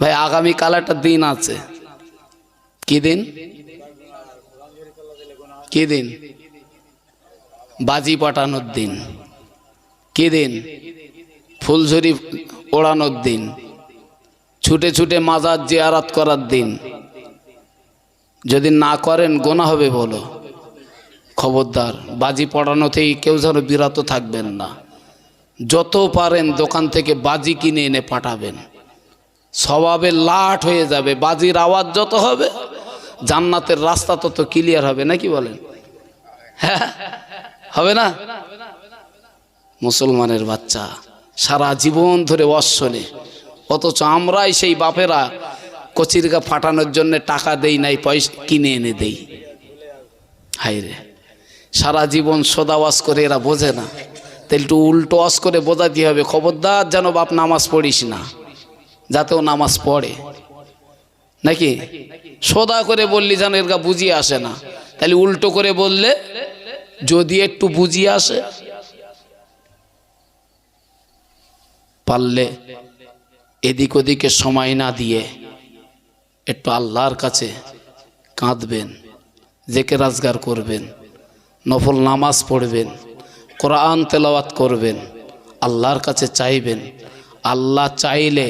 ভাই, আগামী কাল একটা দিন আছে। কি দিন? কি দিন? বাজি পাঠানোর দিন। কি দিন? ফুলঝুরি ওড়ানোর দিন। ছুটে ছুটে মাজার জিয়ারাত করার দিন। যদি না করেন, গোনা হবে বলো। খবরদার, বাজি পড়ানোতেই কেউ যেন বিরত থাকবেন না। যত পারেন দোকান থেকে বাজি কিনে এনে পাঠাবেন। স্বভাবে লাট হয়ে যাবে, বাজির আওয়াজ যত হবে, জান্নাতের রাস্তা তত ক্লিয়ার হবে নাকি বলেন? হ্যাঁ হবে না? মুসলমানের বাচ্চা, সারা জীবন ধরে অশ্বনে অথচ আমরাই সেই বাপেরা কচিরগা ফাটানোর জন্য টাকা দেই নাই, পয়সা কিনে এনে দেই। হাই রে সারা জীবন সদাওয়াজ করে এরা বোঝে না। তাহলে একটু উল্টো ওয়াজ করে বোঝাতে হবে। খবরদার যেন বাপ নামাজ পড়িস না যাতেও নামাজ পড়ে। নাকি? সদা করে বললি যেন এর গা বুঝিয়ে আসে না। তাহলে উল্টো করে বললে, যদি একটু বুঝিয়ে আসে, পারলে এদিক ওদিকে সময় না দিয়ে একটু আল্লাহর কাছে কাঁদবেন, জেকে রাজগার করবেন, নফল নামাজ পড়বেন। কোরআন তেলাওয়াত করবেন, আল্লাহর কাছে চাইবেন, আল্লাহ চাইলে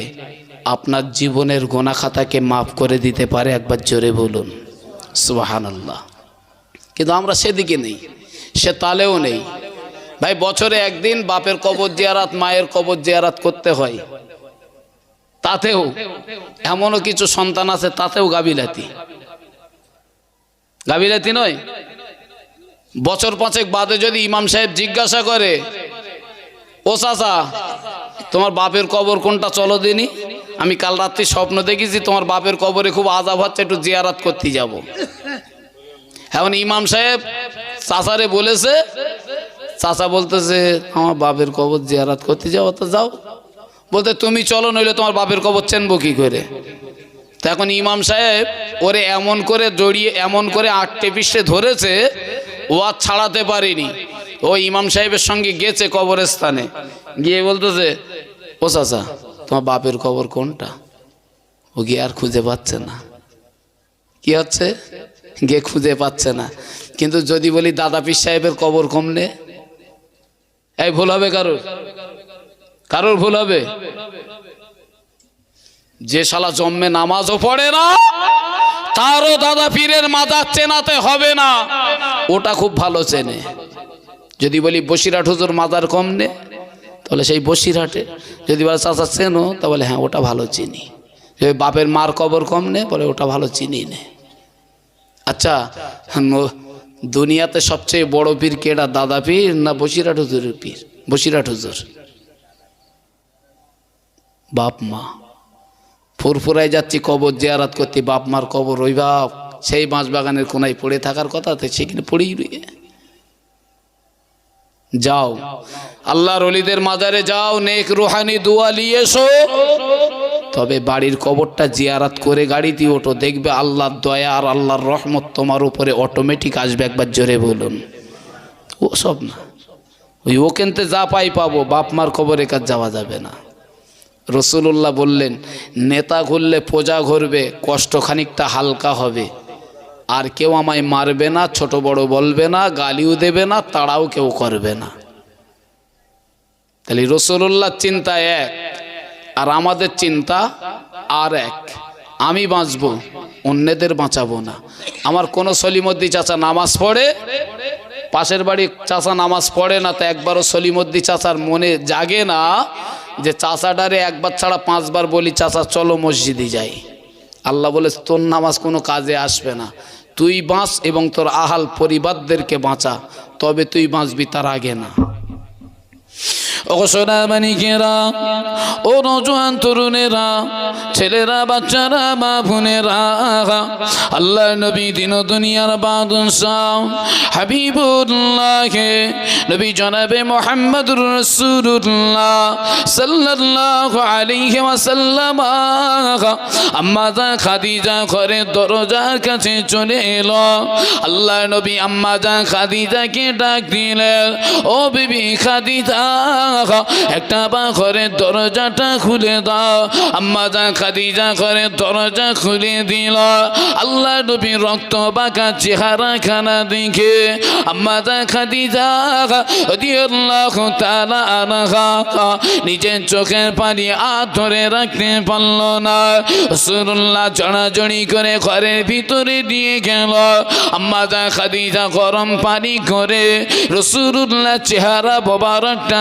আপনার জীবনের গোনা খাতাকে মাফ করে দিতে পারে। একবার জোরে বলুন সুবাহান আল্লাহ কিন্তু আমরা সেদিকে নেই, সে তালেও নেই। ভাই, বছরে একদিন বাপের কবর জিয়ারাত, মায়ের কবর জিয়ারাত করতে হয়। তাতেও এমনও কিছু সন্তান আছে, তাতেও গাবিলাতি গাবিলাতি নয়? বছর পাঁচেক বাদে যদি ইমাম সাহেব জিজ্ঞাসা করে, ও চাচা, তোমার বাপের কবর কোনটা? চলো দিনি আমি কাল রাত্রি স্বপ্ন দেখেছি, তোমার বাপের কবরে খুব আজাব হচ্ছে, একটু জিয়ারাত করতে যাব। এখন ইমাম সাহেব চাচারে বলেছে, চাচা বলতেছে, আমার বাপের কবর জিয়ারাত করতে যাও, তো যাও। বলতে, তুমি চলো, নইলে তোমার বাপের কবর চেনবো কি করে? তো এখন ইমাম সাহেব ওরে এমন করে জড়িয়ে, এমন করে আটটে পিষ্টে ধরেছে ও আর ছাড়াতে পারিনি। ও ইমাম সাহেবের সঙ্গে গেছে কবরস্থানে। গিয়ে বলতেছে, ও চাচা, তোমার বাপের কবর কোনটা? ও গিয়ে আর খুঁজে পাচ্ছে না। কি হচ্ছে? গিয়ে খুঁজে পাচ্ছে না। কিন্তু যদি বলি, দাদা পীর সাহেবের কবর কমলে এই ভুল হবে কারোর? কারোর ভুল হবে? যে শালা জন্মে নামাজও পড়ে না। তারও দাদা পীরের মাদার চেনাতে হবে না। ওটা খুব ভালো চেনে। যদি বলি বসিরহাট হুজুর মাদার কম নে, তাহলে সেই বসিরহাটে। যদি বলে, চাচা, চেনো? তাহলে হ্যাঁ ওটা ভালো চিনি। যদি বাপের মার কবর কম নে, বলে, ওটা ভালো চিনি নে। আচ্ছা দুনিয়াতে সবচেয়ে বড় পীর কেডা দাদা পীর না বসিরহাট হুজুরের পীর? বসিরহাট হুজুর। বাপ, মা। ফুরফুরায় যাচ্ছি, কবর জিয়ারাত করতে, বাপ মার কবর ওই বাপ। সেই বাঁশ বাগানের কোনায় পড়ে থাকার কথা তো সেখানে পড়েই রয়ে যাও। আল্লাহর অলিদের মাজারে যাও, নেক রুহানি দুয়া নিয়ে এসো। তবে বাড়ির কবরটা জিয়ারাত করে গাড়িতে ওঠো, দেখবে আল্লাহর দয়া আর আল্লাহর রহমত তোমার উপরে অটোমেটিক আসবে, একবার জোরে বলুন। ও সব না। ওই ওকেনতে যা পাই পাবো, বাপ মার কবরে কাজ যাওয়া যাবে না। রসুল্লাহ বললেন, নেতা ঘুরলে প্রজা ঘুরবে, কষ্ট খানিকটা হালকা হবে। আর কেউ আমায় মারবে না, ছোট বড় বলবে না, গালিও দেবে না, তাড়াও কেউ করবে না। তাহলে রসুল্লাহ চিন্তা এক, আর আমাদের চিন্তা আর এক। আমি বাঁচব, অন্যদের বাঁচাবো না। আমার কোনো সলিমদ্দি চাচা নামাজ পড়ে, পাশের বাড়ি চাচা নামাজ পড়ে না, তো একবারও সলিমদ্দি চাচার মনে জাগে না যে চাষাডারে একবার ছাড়া পাঁচবার বলি, চাষা, চলো মসজিদে যাই। আল্লাহ বলে, তোর নামাজ কোনো কাজে আসবে না। তুই বাঁচ এবং তোর আহাল পরিবারদেরকে বাঁচা, তবে তুই বাঁচবি তার আগে না। সোনা মানিকেরা, ও নজওয়ান তরুণেরা, ছেলেরা, বাচ্চারা, মা বোনেরা আল্লাহ নবী দিন দুনিয়ার বাদশাহ হাবিবুল্লাহকে নবী জনাবে মোহাম্মদুর রাসূলুল্লাহ সাল্লাল্লাহু আলাইহি ওয়াসাল্লাম, আম্মা যা খাদিজা ঘরে দরজার কাছে চলে এলো আল্লাহ নবী আম্মা যা খাদিজাকে ডাক দিলেন, ও বিবি খাদিজা একটা বা ঘরের দরজাটা খুলে দাও। আম্মা যা খাদিজা ঘরের দরজা খুলে দিল। আল্লাহ নবী রক্ত বাঁকা চেহারা খানা দেখে আম্মা যা খাদিজা নিজের চোখের পানি আর ধরে রাখতে পারল না। রাসূলুল্লাহ জড়াজড়ি করে ঘরের ভিতরে দিয়ে গেল। আম্মা যা খাদিজা গরম পানি করে রসুল্লাহ চেহারা মোবারকটা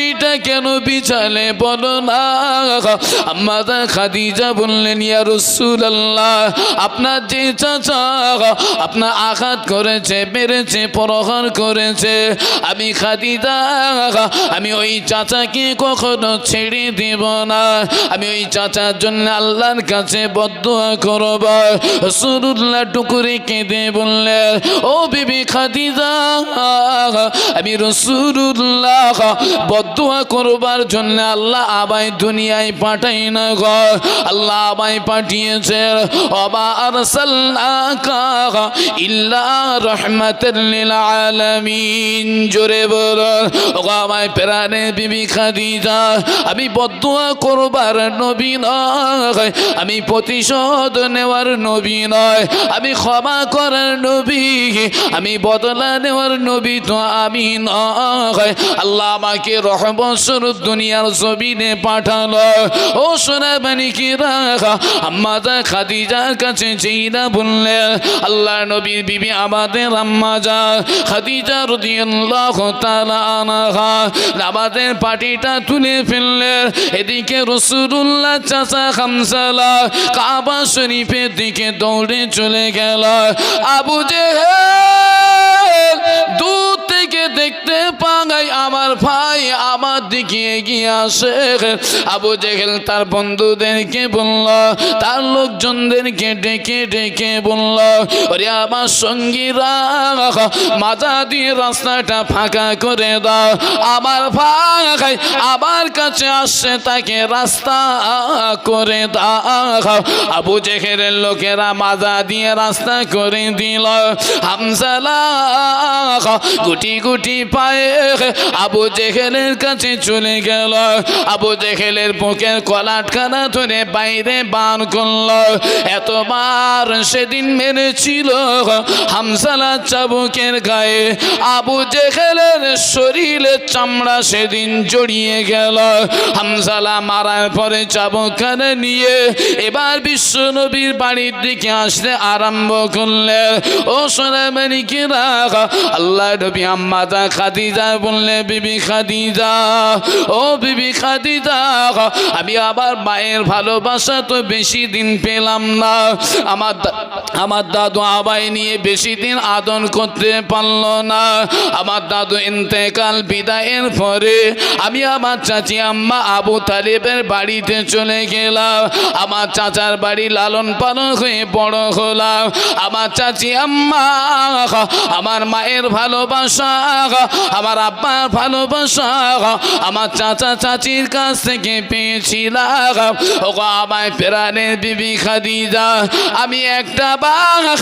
পাটিটা কেন বিছালে বলো না? আম্মাদা খাদিজা বললেন, ইয়া আপনার যে চাচা, আপনার আঘাত করেছে, মেরেছে, পরহর করেছে। আমি খাদিজা, আমি ওই চাচাকে কখনো ছেড়ে দেব না। আমি ওই চাচার জন্য আল্লাহর কাছে বদুয়া করব। রাসূলুল্লাহ টুকুরে কেঁদে বললেন, ও বিবি খাদিজা, আমি রসুল্লাহ বদুয়া করবার জন্য আল্লাহ আবাই দুনিয়ায় পাঠাই না গ। আল্লাহ আবাই পাঠিয়েছে আমি করবার আমি প্রতিশোধ নেওয়ার নবী নয়। আমি ক্ষমা করার নবী, আমি বদলা নেওয়ার নবী তো আমি নয়। আল্লাহ আমাকে রহমসর দুনিয়ার জমিনে পাঠালো। ও কি রাখা? যা কাছে বললে আল্লাহ নবীর বিবি আমাদের আম্মা যা। খাদিজা নামাজের পাটিটা তুলে ফেললে, এদিকে রসুল্লাহ চাচা খামসালা কাবা শরীফের দিকে দৌড়ে চলে গেল। আবু জেহেল দূর থেকে দেখতে পাগাই আমার ভাই আমার দিকে এগিয়ে আসে। আবু জেহেল তার বন্ধুদেরকে বলল, তার লোকজনদেরকে ডেকে ডেকে বলল, ওরে আমার সঙ্গীরা, মাজা দিয়ে রাস্তাটা ফাঁকা করে দাও। আমার ভাই আমার কাছে আসছে, তাকে রাস্তা করে দাও। আবু জেহেলের লোকেরা মাজা দিয়ে রাস্তা করে দিল। হামসালা, গুটি গুটি পায়ে আবু জেহেলের কাছে চলে গেল। আবু জেহেলের বুকের কলাটখানা ধরে বাইরে বান করল। এতবার সেদিন মেরেছিল হামসালা চাবুকের গায়ে। আবু জেহেলের শরীরে চামড়া সেদিন জড়িয়ে গেল। হামসালা মারার পরে চাবুকখানা নিয়ে এবার বিশ্ব নবীর বাড়ির দিকে আসতে আরম্ভ করলেন। ও সোনা মানিকে রাখ আল্লাহ নবী আম্মা দা খাদিজা বললে, বিবি খাদিজা, ও বিবি খাদিজা, আমি আবার মায়ের ভালোবাসা তো বেশি দিন পেলাম না। আমার আমার দাদু আবাই নিয়ে বেশি দিন আদন করতে পারল না। আমার দাদু ইন্তেকাল বিদায়ের পরে আমি আমার চাচি আম্মা আবু তালেবের বাড়িতে চলে গেলাম। আমার চাচার বাড়ি লালন পালন হয়ে বড় হলাম। আমার চাচি আম্মা, আমার মায়ের ভালোবাসা আমার আব্বার ভালোবাসা আমার চাচা চাচির কাছ থেকে পেয়েছিলাম ও আমায় প্রাণের বিবি খাদিজা, আমি একটা বাঘ,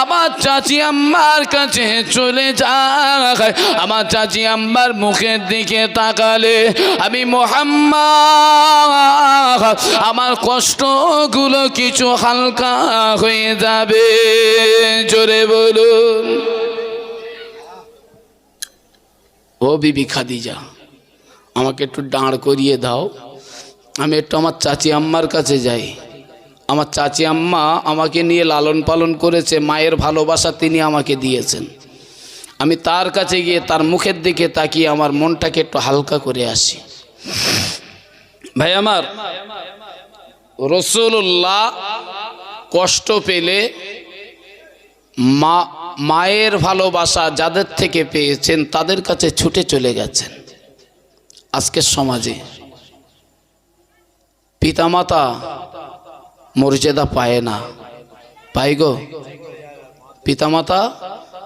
আমার চাচি আম্মার কাছে চলে যাই আমার চাচি আম্মার মুখের দিকে তাকালে আমি মোহাম্মদ, আমার কষ্টগুলো কিছু হালকা হয়ে যাবে। জোরে বলুন। ও বিবি খাদিজা, আমাকে একটু দাঁড় করিয়ে দাও। আমি একটু আমার চাচি আম্মার কাছে যাই। আমার চাচি আম্মা আমাকে নিয়ে লালন পালন করেছে, মায়ের ভালোবাসা তিনি আমাকে দিয়েছেন। আমি তার কাছে গিয়ে তার মুখের দিকে তাকিয়ে আমার মনটাকে একটু হালকা করে আসি। ভাই আমার রসুল্লাহ কষ্ট পেলে মা মায়ের ভালোবাসা যাদের থেকে পেয়েছেন, তাদের কাছে ছুটে চলে গেছেন। আজকের সমাজে পিতামাতা মর্যাদা পায় না। পাই গো। পিতামাতা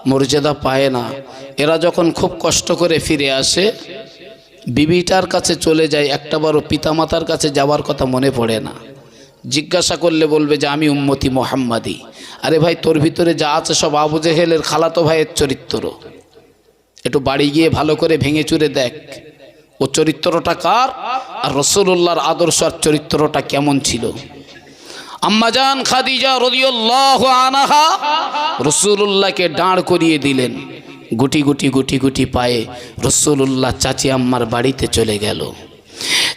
মর্যাদা পায় না। এরা যখন খুব কষ্ট করে ফিরে আসে, বিবিটার কাছে চলে যায় একটাবারও পিতামাতার কাছে যাওয়ার কথা মনে পড়ে না। জিজ্ঞাসা করলে বলবে যে, আমি উম্মতি মোহাম্মাদি। আরে ভাই, তোর ভিতরে যা আছে সব আবু জেহেলের খালাতো ভাইয়ের চরিত্র। একটু বাড়ি গিয়ে ভালো করে ভেঙে চুরে দেখ, ও চরিত্রটা কার আর রসুল্লাহর আদর্শ আর চরিত্রটা কেমন ছিল। আম্মাজান খাদিজা রদিউল্লাহ আনাহা রসুল্লাহকে দাঁড় করিয়ে দিলেন। গুটি গুটি গুটি গুটি পায়ে রসুল্লাহ চাচি আম্মার বাড়িতে চলে গেল।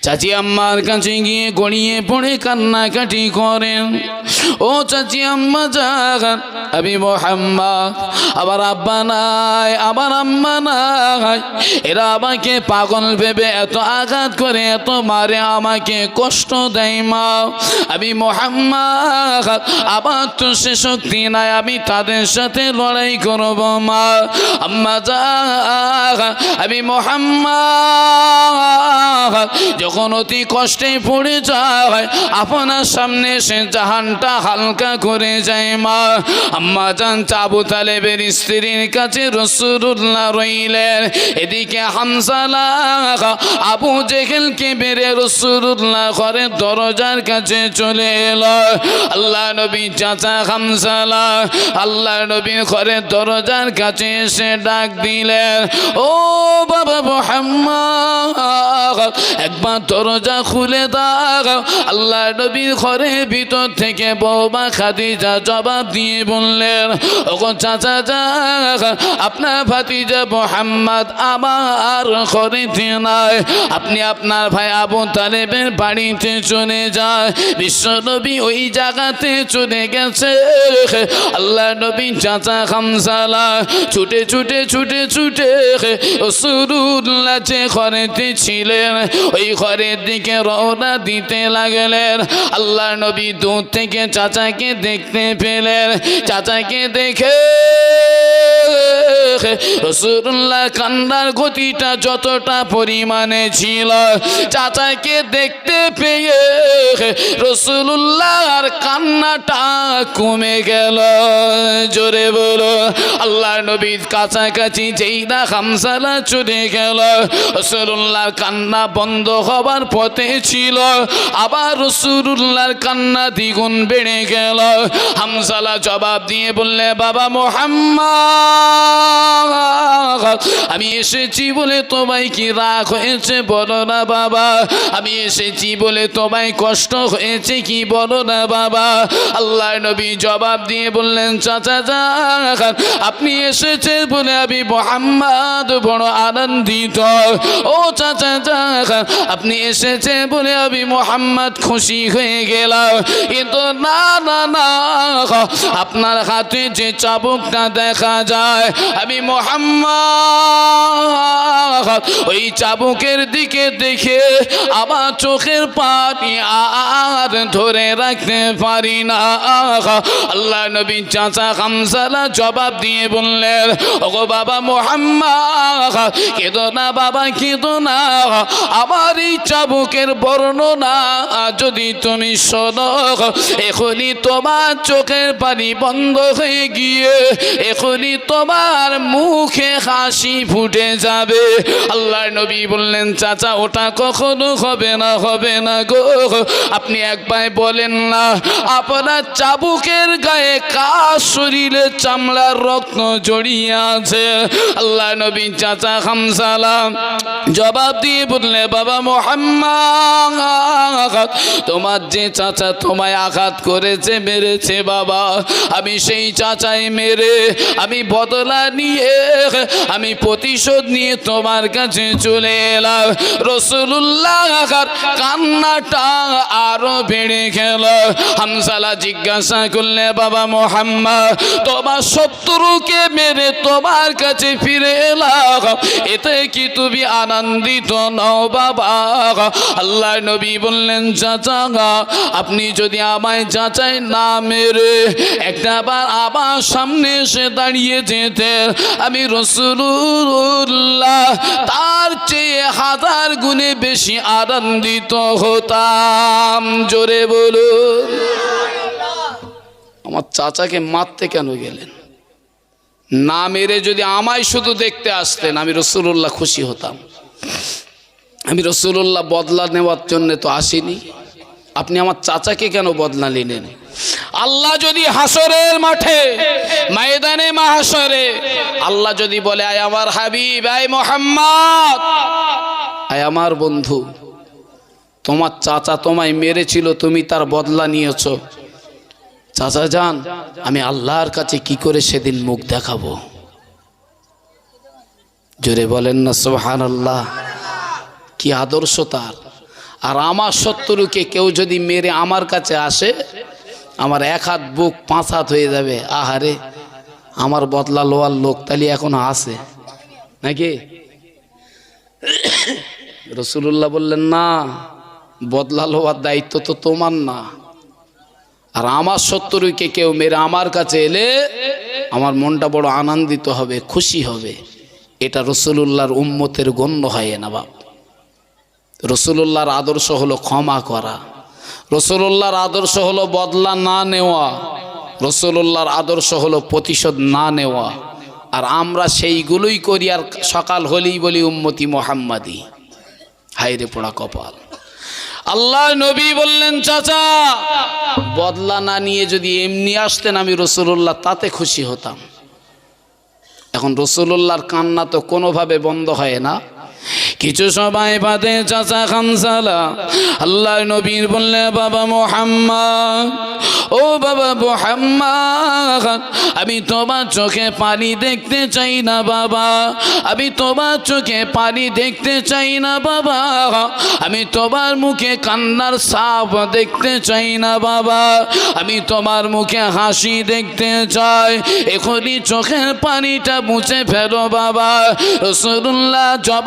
চাচি আম্মার কাছে গিয়ে গড়িয়ে পড়ে কান্নাকাটি করেন ও চাচি আম্মা যান আমি মোহাম্মদ। আবার আব্বা নাই, আবার আম্মা নাই। এরা আমাকে পাগল ভেবে এত আঘাত করে, এত মারে, আমাকে কষ্ট দেয় মা। আমি মোহাম্মদ আবার তো সে শক্তি নাই, আমি তাদের সাথে লড়াই করব মা। আম্মা যা আমি মোহাম্মদ। যখন অতি কষ্টে পড়ে যায়, আপনার সামনে সে জাহানটা হালকা করে যায় মা। আম্মা জান চাবু তালেবের স্ত্রীর কাছে রসুল্লাহ রইলেন। এদিকে হামসালা আবু জেহেলকে বেড়ে রসুল্লাহ ঘরে দরজার কাছে চলে এলো। আল্লাহ নবী চাচা হামসালা আল্লাহ নবী ঘরে দরজার কাছে এসে ডাক দিলেন, ও বাবা মোহাম্মদ একবার দরজা খুলে দাও। আল্লাহ নবীর ঘরে ভিতর থেকে বৌমা খাদিজা জবাব দিয়ে বললেন, ওগো চাচা যা আপনার ভাতিজা মোহাম্মদ আমার ঘরেতে নাই। আপনি আপনার ভাই আবু তালেবের বাড়িতে চলে যায় বিশ্ব নবী ওই জায়গাতে চলে গেছে। আল্লাহ নবী চাচা খামসালা ছুটে ছুটে ছুটে ছুটে সুরুল্লাহ যে ঘরেতে ছিলেন ওই ঘরের দিকে রওনা দিতে লাগলেন। আল্লাহ নবী দূর থেকে চাচাকে দেখতে পেলেন। চাচাকে দেখে রসুল্লাহ কান্নার গতিটা যতটা পরিমাণে ছিল, চাচাকে দেখতে পেয়ে রসুল্লাহর কান্নাটা কমে গেল। জোরে বলো আল্লাহ নবীর কাছাকাছি যেই না খামসালা চলে গেল। রসুল্লাহর কান্না বন্ধ হবার পথে ছিল। আবার রসুল্লাহর কান্না দ্বিগুণ বেড়ে গেল। হামসালা জবাব দিয়ে বললে, বাবা মোহাম্মদ, আমি এসেছি বলে তোমায় কি রাগ হয়েছে বলো না বাবা। আমি এসেছি বলে তোমায় কষ্ট হয়েছে কি বলো না বাবা। আল্লাহ নবী জবাব দিয়ে বললেন, চাচা যা আপনি এসেছে বলে আমি মোহাম্মদ বড় আনন্দিত। ও চাচা যা আপনি এসেছেন বলে আমি মোহাম্মদ খুশি হয়ে গেলাম। কিন্তু না না না, আপনার হাতে যে চাবুকটা দেখা যায়, আমি মোহাম্মদ ওই চাবুকের দিকে দেখে আমার চোখের পানি আর ধরে রাখতে পারি না। আল্লাহ নবী চাচা খামসালা জবাব দিয়ে বললেন, ওগো বাবা মোহাম্মদ, কেদো না বাবা, কেদো না। আমার এই চাবুকের বর্ণনা যদি তুমি শোনো এখনই তোমার চোখের পানি বন্ধ হয়ে গিয়ে এখনই তোমার মুখে হাসি ফুটে যাবে। আল্লাহ নবী বললেন, চাচা, ওটা কখনো হবে না হবে না গো। আপনি একবার বলেন না, আপনার চাবুকের গায়ে কার শরীরে চামড়ার রক্ত জড়িয়ে আছে? আল্লাহ নবী চাচা খামসালাম জবাব দিয়ে বললে বাবা মোহাম্মদ, তোমার যে চাচা তোমায় আঘাত করেছে, মেরেছে বাবা। আমি সেই চাচাই মেরে, আমি বদলা নিয়ে, আমি প্রতিশোধ নিয়ে তোমার কাছে চলে এলাম। রসুল্লাহ কান্নাটা আরও বেড়ে গেল। হামসালা জিজ্ঞাসা করলে, বাবা মোহাম্মদ, তোমার শত্রুকে মেরে তোমার কাছে ফিরে এলাম। এতে কি তুমি আনন্দিত নও বাবা আল্লাহ নবী বললেন, চাচা আপনি যদি আমায় যাচাই না মেরে একটা বার আমার সামনে এসে দাঁড়িয়ে যেতে আমি রসুল্লাহ তার চেয়ে হাজার গুণে বেশি আনন্দিত হতাম। জোরে বলুন। আমার চাচাকে মারতে কেন গেলেন? না মেরে যদি আমায় শুধু দেখতে আসতেন, আমি রসুল্লাহ খুশি হতাম। আমি রসুল্লাহ বদলা নেওয়ার জন্য তো আসিনি। আপনি আমার চাচাকে কেন বদলা নিলেন? আল্লাহ যদি হাসরের মাঠে, ময়দানে মাহাসরে আল্লাহ যদি বলে, আয় আমার হাবিব, আয় মোহাম্মদ, আয় আমার বন্ধু, তোমার চাচা তোমায় মেরেছিল, তুমি তার বদলা নিয়েছ। চাচা যান, আমি আল্লাহর কাছে কি করে সেদিন মুখ দেখাবো? জোরে বলেন না সোহান আল্লাহ কি আদর্শ তার? আর আমার শত্রুকে কেউ যদি মেরে আমার কাছে আসে, আমার এক হাত বুক, পাঁচ হাত হয়ে যাবে। আহারে, আমার বদলা লোয়ার লোক তালি এখনও আছে। নাকি? রসুল্লাহ বললেন, না, বদলা লোয়ার দায়িত্ব তো তোমার না। আর আমার শত্রুকে কেউ মেরে আমার কাছে এলে, আমার মনটা বড় আনন্দিত হবে, খুশি হবে। এটা রসুলুল্লাহর উম্মতের গণ্য হয় না বাপ। রসুলুল্লাহর আদর্শ হলো ক্ষমা করা। রসুলুল্লাহর আদর্শ হলো বদলা না নেওয়া। রসুলুল্লাহর আদর্শ হলো প্রতিশোধ না নেওয়া। আর আমরা সেইগুলোই করি আর সকাল হলেই বলি উম্মতি মোহাম্মাদি। হাইরে পোড়া কপাল। আল্লাহ নবী বললেন, চাচা, বদলা না নিয়ে যদি এমনি আসতেন আমি রসুল্লাহ তাতে খুশি হতাম। এখন রসুল্লাহর কান্না তো কোনোভাবে বন্ধ হয় না। কিছু সবাই বাদে চাচা খানসালা। আল্লাহ নবীর বললে, বাবা মোহাম্মদ, ও বাবা মোহাম্মদ, আমি তোমার চোখে পানি দেখতে চাই না, বাবা। আমি তোমার চোখে পানি দেখতে চাই না, বাবা। আমি তোমার মুখে কান্নার সাপ দেখতে চাই না, বাবা। আমি তোমার মুখে হাসি দেখতে চাই। এখনই চোখের পানিটা মুছে ফেলো, বাবা। রসুল্লাহ জবা